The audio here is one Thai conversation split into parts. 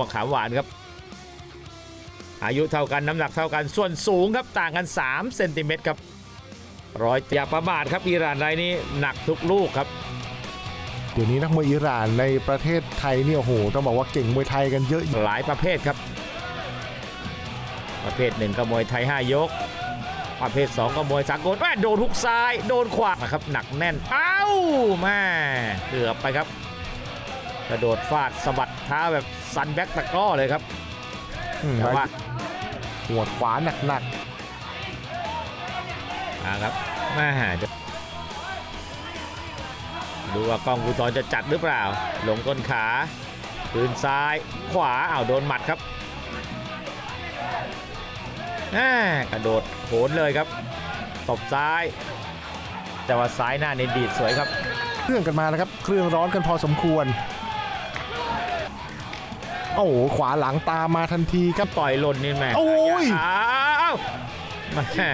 มะขามหวานครับ อายุเท่ากันน้ำหนักเท่ากันส่วนสูงครับต่างกัน 3 เซนติเมตรครับร้อยอย่าประมาทครับอิหร่านรายนี้หนักทุกลูกครับเดี๋ยวนี้นักมวยอิหร่านในประเทศไทยนี่โอ้โหต้องบอกว่าเก่งมวยไทยกันเยอะหลายประเภทครับ ประเภทหนึ่งก็มวยไทย 5 ยก ประเภท 2 ก็มวยสากลแม่โดนทุกซ้ายโดนขวานะครับ หนักแน่นเอ้าแม่เกือบไปครับ กระโดดฟาดสะบัดเท้าแบบ ซันแบ็กตะกร้อเลยครับอืมแต่ว่าหัวขวาหนักอ่าครับแม่จะดูว่ากล้องภูธรจะจัดหรือเปล่าลงต้นขาคืนซ้ายขวาอ้าวโดนหมัดครับแม่กระโดดโหนเลยครับ ตบซ้าย แต่ว่าซ้ายหน้าเนนดีดสวยครับๆเครื่องกันมานะครับ เครื่องร้อนกันพอสมควร โอ้โหขวาหลังตามมาทันทีครับต่อยหล่นนี่แม่โอ้ยอ้าวแม่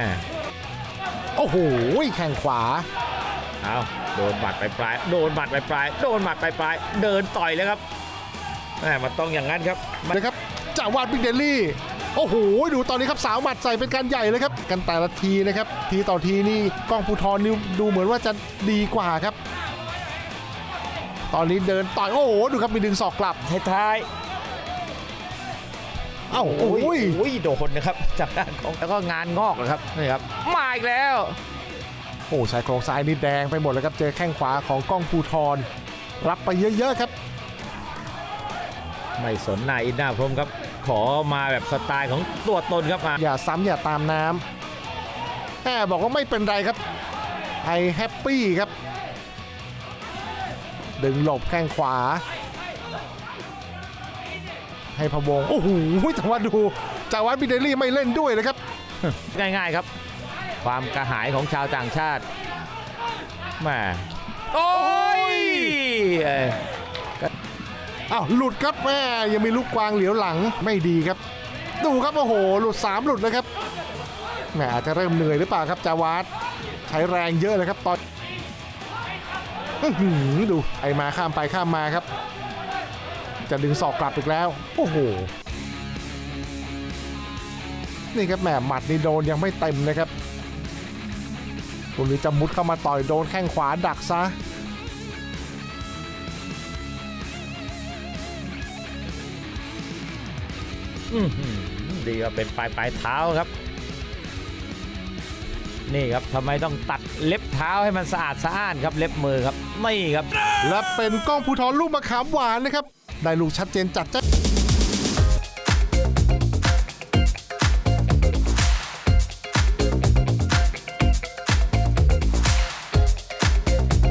โอ้โหแข้งขวาเอาโดนหมัดไปปลายๆโดนหมัดไปปลายๆโดนหมัดไปปลายๆเดินต่อยเลยครับแม่มันต้องอย่างนั้นครับมันนะครับจ่าวาดบิ๊กเดลลี่โอ้โห ดูตอนนี้ครับสาวหมัดใส่เป็นการใหญ่เลยครับ กันแต่ละทีนะครับ ทีต่อทีนี่กล้องภูทรนี่ดูเหมือนว่าจะดีกว่าครับ ตอนนี้เดินต่อยโอ้โห ดูครับมีดึงศอกกลับท้าย เอ้าๆโอ้ยโอ้ยโดนนะครับจากด้านของแล้วก็งานงอกนะครับนี่ครับมาอีกแล้วโอ้ชายโครงซ้ายนี่แดงไปหมดเลยครับเจอแข้งขวาของกล้องภูทรรับไปเยอะๆครับ ไม่สนหน้าอินหน้าพรหมครับ ขอมาแบบสไตล์ของตัวตนครับมาอย่าซ้ำอย่าตามน้ำแม่บอกว่าไม่เป็นไรครับไอแฮปปี้ครับ ดึงหลบแข้งขวา ให้พะวง โอ้โหแต่ว่าดูจาวัดบิเดลี่ไม่เล่นด้วยเลยครับ ง่ายๆครับ ความกระหายของชาวต่างชาติแมาโอ้ยเอ้ยอ้าวหลุดครับแม่ยังมีลูกกวางเหลียวหลังไม่ดีครับ ดูครับโอ้โห หลุด 3 หลุดเลยครับแหมอาจจะเริ่มเหนื่อยหรือเปล่าครับจาวาดใช้แรงเยอะเลยครับตอนอื้อหือดูไอมาข้ามไปข้ามมาครับ จะดึงศอกกลับอีกแล้ว โอ้โห นี่ครับแหมหมัดนี่โดนยังไม่เต็มนะครับตรงนี้จะมุดเข้ามาต่อยโดนแข้งขวาดักซะอื้อหือดีครับเป็นปลายปลายเท้าครับ นี่ครับทำไมต้องตัดเล็บเท้าให้มันสะอาดสะอ้านครับเล็บมือครับ ไม่ครับ และเป็นกล้องภูทรลูกมะขามหวานนะครับ ได้ลูกชัดเจนจัดจ้า